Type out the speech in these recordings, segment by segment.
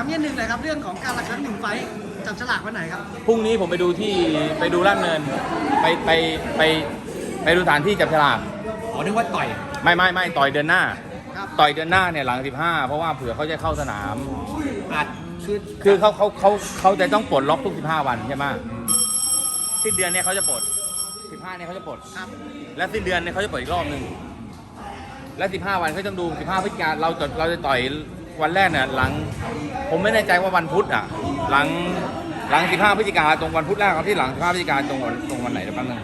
ามเงี้ยหนึ่งเลยครับเรื่องของการละครั้งหนึ่งไฟท์จับฉลากวันไหนครับพรุ่งนี้ผมไปดูที่ไปดูลาดเนิน ไปไปไปไปดูสถานที่จับฉลากอ๋อนึกว่าต่อย ไม่ไม่ไม่ต่อยเดือนหน้า ครับต่อยเดือนหน้าเนี่ยหลัง 15 เพราะว่าเผื่อเขาจะเข้าสนามอาจคือคือเขาเขาเขาเขาจะต้องปลดล็อกทุก 15 วันใช่ไหมสิ้นเดือนเนี่ยเขาจะปลด 15 เนี่ยเขาจะปลด ครับและสิ้นเดือนเนี่ยเขาจะปล่อยอีกรอบหนึ่งและ 15 วันเขาต้องดู 15พฤศจิกาเราจะเราจะต่อย วันแรกเนี่ยหลัง ผมไม่แน่ใจว่าวันพุธอะ หลังหลัง15พฤศจิกาตรงวันพุธแรกครับที่หลัง15พฤศจิกาตรงวันตรงวันไหนเดี๋ยวแป๊บนึง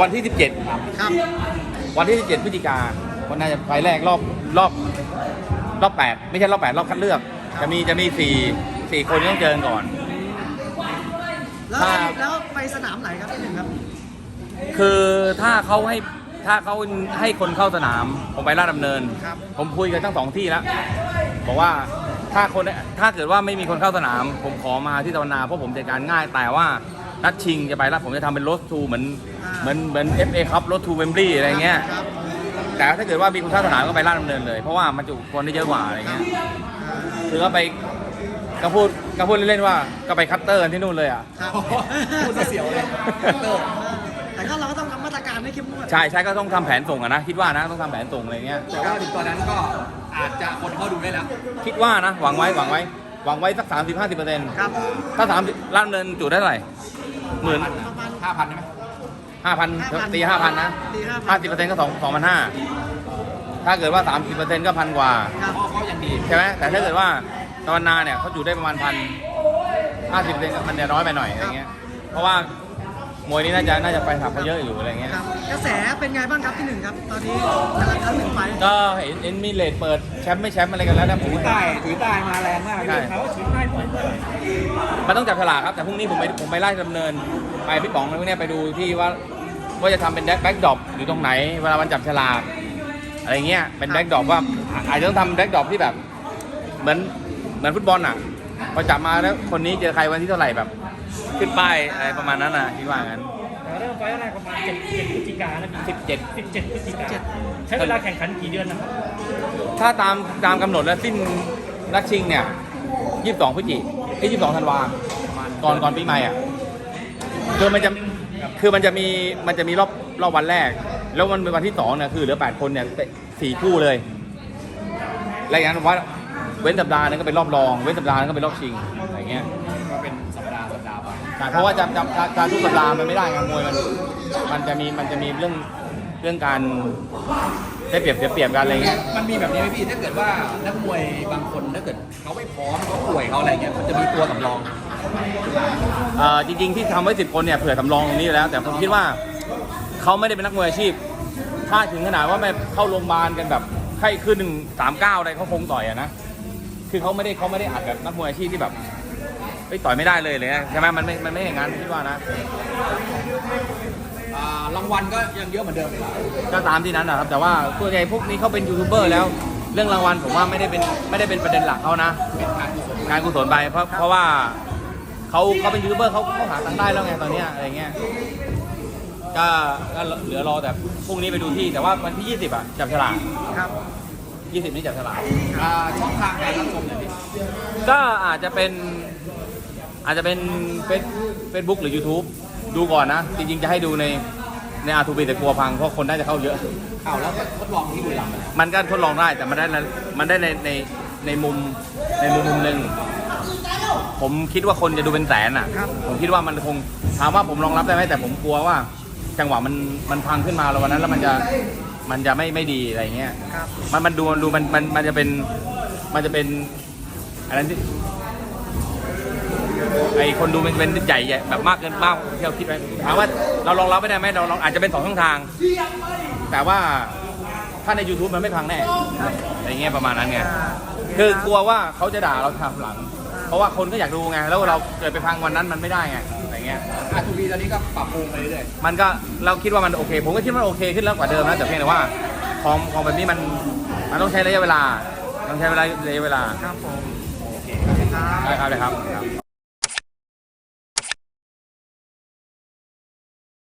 วันที่17ครับ วันที่17พฤศจิกาวันน่าจะไฟล์แรกรอบรอบรอบ8ไม่ใช่รอบ8รอบคัดเลือก จะมีจะมี4 4คนที่ต้องเจอกันก่อน แล้วครับแล้วไปสนามไหนครับที่หนึ่งครับ คือถ้าเขาให้ ถ้าเขาให้คนเข้าสนาม ผมไปลาดดำเนิน ครับ ผมคุยกันทั้งสองที่แล้ว บอกว่าถ้าคนถ้าเกิดว่าไม่มีคนเข้าสนาม ผมขอมาที่ตะวันนาเพราะผมจัดการง่ายแต่ว่านัดชิงจะไปแล้วผมจะทำเป็นรถทูเหมือนเหมือนเหมือนเอฟเอคัพรถทูเวมบลีอะไรเงี้ยครับแต่ถ้าเกิดว่ามีคนเข้าสนามก็ไปลาดดำเนินเลย เพราะว่ามันจุคนได้เยอะกว่าอะไรเงี้ยคือก็ไปก็พูดก็พูดเล่นๆว่าก็ไปคัตเตอร์กันที่นู่นเลยอะ ครับ พูดซะเสียวเลยเตอร์แต่ก็เราก็ต้องทำมาตรการ ให้เข้มงวดใช่ใช่ก็ต้องทำแผนส่งอะนะ คิดว่านะต้องทำแผนส่งอะไรเงี้ย แต่ว่าถึงตอนนั้นก็อาจจะคนเข้าดูได้แล้ว คิดว่านะ หวังไว้หวังไว้หวังไว้สักสามสิบห้าสิบเปอร์เซ็นต์ครับถ้าสามสิบล้านเงินจุได้เท่าไหร่หมื่นประมาณห้าพันใช่ไหมห้าพัน5,000ตีห้าพันนะตีห้า5,000สิบเปอร์เซ็นต์ก็สองสองพันห้าถ้าเกิดว่าสามสิบเปอร์เซ็นต์ก็พันกว่า ครับพ่อเขายังดี ใช่ไหมแต่ถ้าเกิดว่าตะวันนาเนี่ยเขาจุได้ประมาณพันห้าสิบเปอร์เซ็นต์มันจะน้อยไปหน่อยอะไรเงี้ยเพราะว่า มวยนี้น่าจะน่าจะไปขับเขาเยอะอยู่อะไรเงี้ย ครับกระแสเป็นไงบ้างครับที่หนึ่งครับ ตอนนี้แต่ละครั้งหนึ่งไฟท์ก็เห็นเห็นมีเลทเปิดแชมป์ไม่แชมป์อะไรกันแล้วนะผมถือเห็นใต้ถือใต้มาแรงมากใช่ เขาถือใต้หมดมันต้องจับฉลากครับ แต่พรุ่งนี้ผมไปผมไปไล่ดำเนิน ไปพี่ป๋องอะไรพวกเนี้ยไปดูที่ว่าว่าจะทำเป็นแบ็คดรอปอยู่ตรงไหน เวลามันจับฉลากอะไรเงี้ยเป็นแบ็คดรอปว่าอะอาจจะต้องทำแบ็คดรอปที่แบบ เหมือนเหมือนฟุตบอลอะพอจับมาแล้วคนนี้เจอใครวันที่เท่าไหร่แบบ ขึ้นป้ายอะไรประมาณนั้นนะคิดว่างั้นเริ่มไฟล์แรกประมาณ7 7พฤศจิกายนนะพี่สิบเจ็ด17พฤศจิกายนใช้เวลาแข่งขันกี่เดือนนะครับถ้าตามตามกำหนดแล้วสิ้นนัดชิงเนี่ยยี่สิบสองพฤศจิไอ้ยี่สิบสองธันวาก่อนก่อนปีใหม่อะคือมันจะคือมันจะมีมันจะมีรอบรอบวันแรก แล้วมันเป็นวันที่สองเนี่ยคือเหลือแปดคนเนี่ยเตะสี่คู่เลยแล้วอย่างนั้นว่าเว้นสัปดาห์นึงก็เป็นรอบรอง เว้นสัปดาห์นึงก็เป็นรอบชิงอะไรเงี้ย เพราะว่าจะจะจะการทุกสัปดาห์มันไม่ได้ไงมวยมันมันจะมีมันจะมีเรื่องเรื่องการได้เปรียบเสียเปรียบกันอะไรเงี้ยมันมีแบบนี้ไหมพี่ถ้าเกิดว่านักมวยบางคนถ้าเกิดเขาไม่พร้อมเขาป่วยเขาอะไรเงี้ยมันจะมีตัวสำรองเอ่อจริง ๆ ที่ทำไว้สิบคนเนี่ยเผื่อสำรองตรงนี้อยู่แล้ว แต่ผมคิดว่าเขาไม่ได้เป็นนักมวยอาชีพ ถ้าถึงขนาดว่าไม่เข้าโรงพยาบาลกันแบบไข้ขึ้นหนึ่งสามเก้าอะไรเขาคงต่อยอะนะคือเขาไม่ได้เขาไม่ได้อัดแบบนักมวยอาชีพที่แบบเฮ้ยต่อยไม่ได้เลยเลยนะใช่ไหมมันไม่มันไม่อย่างนั้นคิดว่านะอ่ารางวัลก็ยังเยอะเหมือนเดิมเลยก็ตามที่นั้นนะครับแต่ว่าส่วนใหญ่พวกนี้เขาเป็นยูทูบเบอร์แล้ว เรื่องรางวัลผมว่าไม่ได้เป็นไม่ได้เป็นประเด็นหลักเขานะเป็นการกุศลงานกุศลไปเพราะเพราะว่าเขาเขาเป็นยูทูบเบอร์เขาเขาหาตังค์ได้แล้วไงตอนเนี้ยอะไรเงี้ยก็ก็เหลือรอแต่พรุ่งนี้ไปดูที่แต่ว่าวันที่ 20 อะ จับฉลากครับ 20 นี้จับฉลากอ่าช่องทางการรับชมเนี่ยพี่ก็อาจจะเป็น อาจจะเป็นเฟซเฟซบุ๊กหรือ YouTube ดูก่อนนะ จริงๆ จะให้ดูในในอาทูบีแต่กลัวพังเพราะคนน่าจะเข้าเยอะ เอาแล้วก็ทดลองที่บุรีรัมย์เลยมันก็ทดลองได้แต่มันได้ในมันได้ในในในมุมในมุมมุมหนึ่งผมคิดว่าคนจะดูเป็นแสนอะครับผมคิดว่ามันคงถามว่าผมรองรับได้ไหมแต่ผมกลัวว่า จังหวะมันมันพังขึ้นมาแล้ววันนั้นแล้วมันจะมันจะไม่ไม่ดีอะไรเงี้ยครับมันมันดูดูมันมันมันจะเป็นมันจะเป็นอะไรที่ ไอคนดูมันเป็นใหญ่ใหญ่แบบมากเกินมากที่เราคิดไปถามว่าเรารองรับไม่ได้ไหมเราลองอาจจะเป็นสองช่องทาง แต่ว่าถ้าใน YouTube มันไม่พังแน่อะไรเงี้ยประมาณนั้นไงอ่าคือกลัวว่าเขาจะด่าเราทำหลัง เพราะว่าคนก็อยากดูไงแล้วเราเกิดไปพังวันนั้นมันไม่ได้ไงอะไรเงี้ยอาทูบีตอนนี้ก็ปรับปรุงไปเรื่อยมันก็เราคิดว่ามันโอเค ผมก็คิดว่ามันโอเคขึ้นแล้วกว่าเดิมนะแต่เพียงแต่ว่าของของแบบนี้มันมันต้องใช้ระยะเวลาต้องใช้เวลาระยะเวลาครับผมๆโอเคครับได้ครับเลยครับ